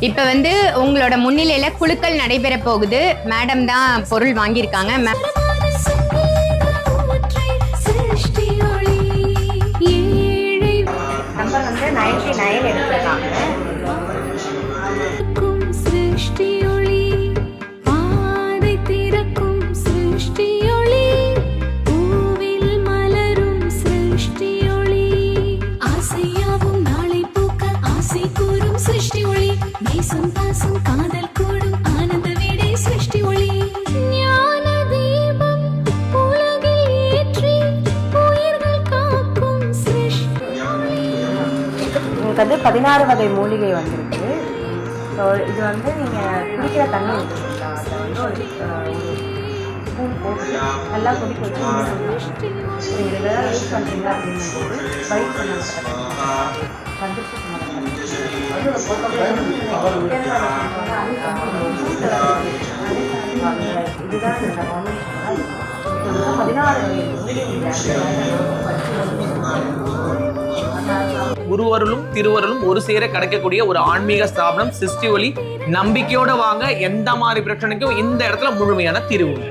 இப்போ வந்து உங்களோட முன்னிலையில குழுக்கள் நடைபெற போகுது. மேடம் தான் பொருள் வாங்கியிருக்காங்க. மே- நம்பர் வந்து நைன்டி நைன் எடுத்துருக்காங்க. காதல் கூடும் ஆனந்த வீடே சிருஷ்டி ஒளி. ஞான தீபம் உலகில் ஏற்றி உயிர்கள் காக்கும் சிருஷ்டி உங்களுக்கு வந்து பதினாறு வகை மூலிகை வந்திருக்கு. ஸோ இது வந்து நீங்கள் குடிக்கிற தண்ணி ஸ்பூன் போட்டு நல்லா கொதிக்க வச்சு நீங்கள் இதெல்லாம் யூஸ் பண்ணுறீங்க பைக் வந்துச்சு இதுதான் இந்த குருவருளும் திருவருளும் ஒரு சேர கிடைக்கக்கூடிய ஒரு ஆன்மீக ஸ்தாபனம் சிஸ்டி ஒளி. நம்பிக்கையோட வாங்க எந்த மாதிரி பிரச்சனைக்கும் இந்த இடத்துல முழுமையான தீர்வு